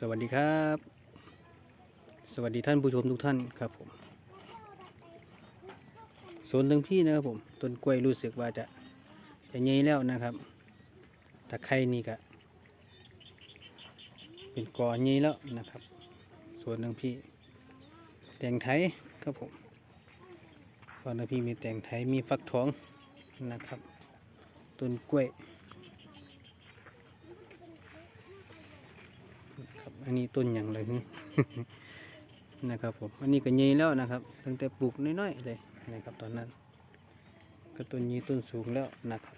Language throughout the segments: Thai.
สวัสดีครับ สวัสดีท่านผู้ชมทุกท่านครับผมสวนทั้งพี่นะครับผมต้นกล้วยรู้สึกว่าจะจะใหญ่แล้วนะครับตะไคร่นี่ก็เป็นกอใหญ่แล้วนะครับสวนทั้งพี่แตงไทยครับผมฝั่งทั้งพี่มีแตงไทยมีฟักทองนะครับต้นกล้วย ครับ อันนี้ต้นอย่างไรฮึนะครับผม อันนี้ก็ใหญ่แล้วนะครับ ตั้งแต่ปลูกน้อยๆเลยนะครับตอนนั้น ก็ต้นนี้ต้นสูงแล้วนะครับ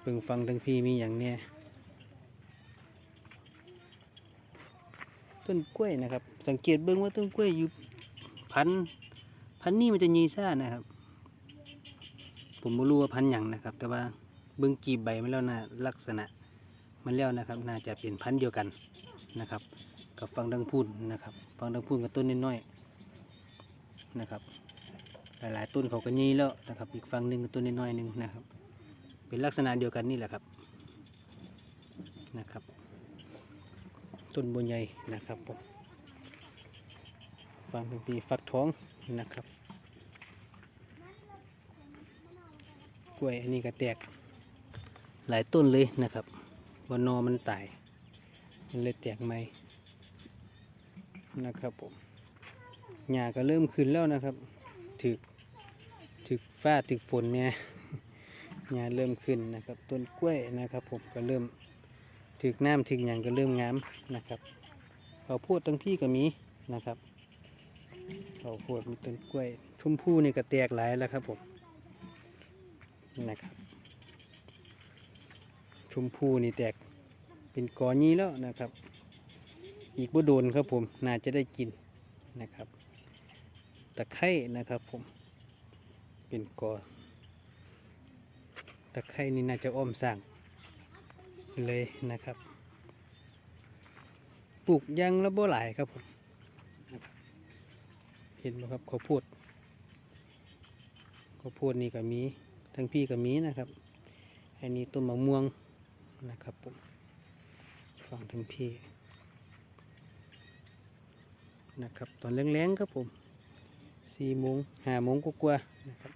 เพิ่งฟังทั้งพี่มีอย่างเนี้ยต้นกล้วยนะครับ สังเกตเบื้องว่าต้นกล้วยอยู่พันพันนี้มันจะยีซ่านะครับ ผมไม่รู้ว่าพันอย่างนะครับ แต่ว่าเบื้องกีบใบมันแล้วนะลักษณะมันแล้วนะครับ น่าจะเป็นพันเดียวกัน นะครับ กับฟังดังพูนนะครับ ฟังดังพูนกับต้นน้อยๆนะครับ หลายๆต้นเขาก็ยีแล้วนะครับ อีกฝั่งหนึ่งกับต้นน้อยๆหนึ่งนะครับ เป็นลักษณะเดียวกันนี่แหละครับนะครับต้นบัวใหญ่นะครับผมฟังทังปีฟักท้องนะครับ กล้วยอันนี้ก็แตกหลายต้นเลยนะครับบนนอมันตาย มันเลยแตกใหม่นะครับผมหญ้าก็เริ่มขึ้นแล้วนะครับ ถึกถึกฟ้าถึกฝนเนี่ยหญ้าเริ่มขึ้นนะครับ ต้นกล้วยนะครับผมก็เริ่มถึกน้ำถึกหยังก็เริ่มงามนะครับเขาพูดตั้งพี่ก็มีนะครับเขาพูดมีต้นกล้วยชมพู่นี่ก็แตกหลายแล้วครับผมนะครับชมพูนี่แตก เป็นกอนี้แล้วนะครับ อีกบ่โดนครับผมน่าจะได้กินนะครับ ตะไคร่นะครับผมเป็นกอตะไคร่นี่น่าจะอ้อมสร้างเลยนะครับ ปลูกยางแล้วบ่หลายครับผมเห็นไหมครับข้าวโพดข้าวโพดนี่ก็มีทั้งพี่ก็มีนะครับ อันนี้ต้นมะม่วงนะครับผม ฟังถึงพี่นะครับตอนแรงๆครับผมสี่โมงห้าโมงกว่าๆนะครับ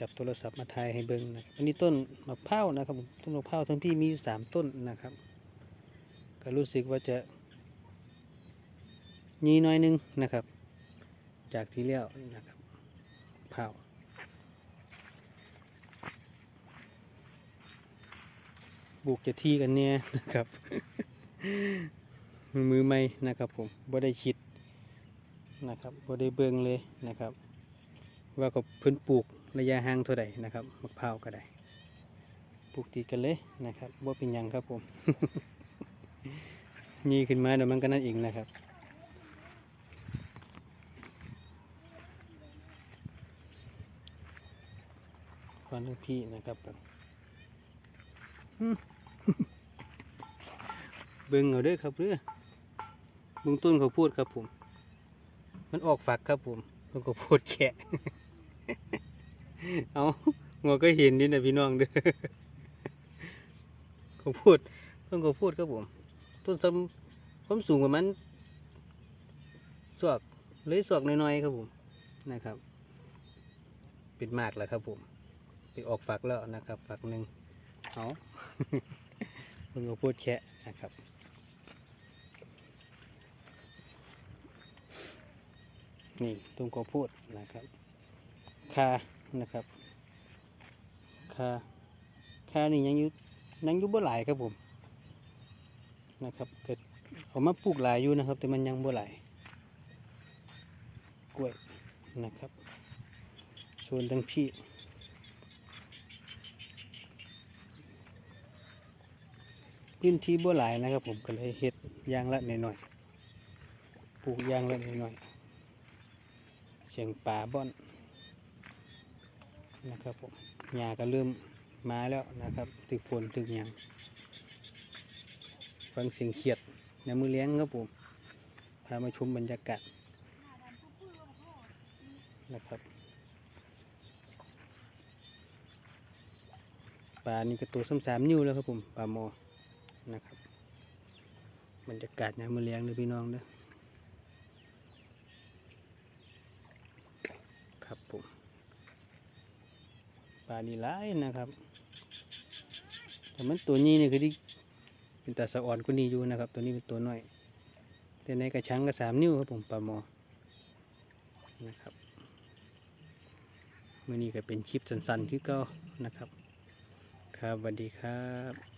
จับโทรศัพท์มาถ่ายให้เบิ้งนะครับอันนี้ต้นมะพร้าวนะครับผมต้นมะพร้าวทั้งพี่มีอยู่สามต้นนะครับ ก็รู้สึกว่าจะยีน้อยหนึงนะครับ จากที่แล้วนะครับมะพร้าว บุกจะที่กันเนี่ยนะครับมือไม่นะครับผมบ่ได้คิดนะครับบ่ได้เบิ่งเลยนะครับ ว่าก็เพิ่นปลูกระยะห่างเท่าใดนะครับมะพร้าวก็ได้ปลูกติดกันเลยนะครับบ่เป็นยังครับผมยีขึ้นมาเดี๋ยวมันก็นั่นเองนะครับฟันพี่นะครับ เบิ่งเอาด้อครับเด้อเบิ่งต้นเขาพูดครับผม มันออกฝักครับผมต้นเขาพูดแฉะเอาหัวก็เห็นดินะพี่น้องเด้อเขาพูดต้นเขาพูดครับผม ต้นซ้ำความสูงประมาณศอกเลยศอกน้อยๆครับผมนะครับ เป็นมากแล้วครับผม ไปออกฝักแล้วนะครับ ฝักหนึ่ง เอาเพิ่งก็พูดแค่นะครับนี่ตรงก็พูดนะครับคานะครับคาคานี่ยังอยู่ยังอยู่บ่หลายครับผมนะครับเกิดเอามาปลูกหลายอยู่นะครับ แต่มันยังบ่หลายกล้วยนะครับส่วนทั้งพี่ พื้นที่บ่หลายนะครับ ผมก็เลยเฮ็ดยางละหน่อยๆปลูกยางละหน่อยๆเสียงป่าบ่อนนะครับผมหญ้าก็เริ่มมาแล้วนะครับ ตึกฝนตึกหยังฟังเสียงเขียดในมือเลี้ยงครับผมพามาชมบรรยากาศนะครับปลานี่ก็ตัวซ้ำสามนิ้วแล้วครับผมปลาโม นะครับบรรยากาศยามมื้อแลงเด้อพี่น้องเด้อครับผมปลานี่หลายนะครับ แต่มันตัวนี้นี่คือที่เป็นตาสะอ่อนกว่านี้อยู่นะครับ ตัวนี้เป็นตัวน้อย แต่ในกระชังก็สามนิ้วครับผมปลาหมอนะครับมื่อนี้ก็เป็นคลิปสั้นๆคือเก็นะครับ ครับสวัสดีครับ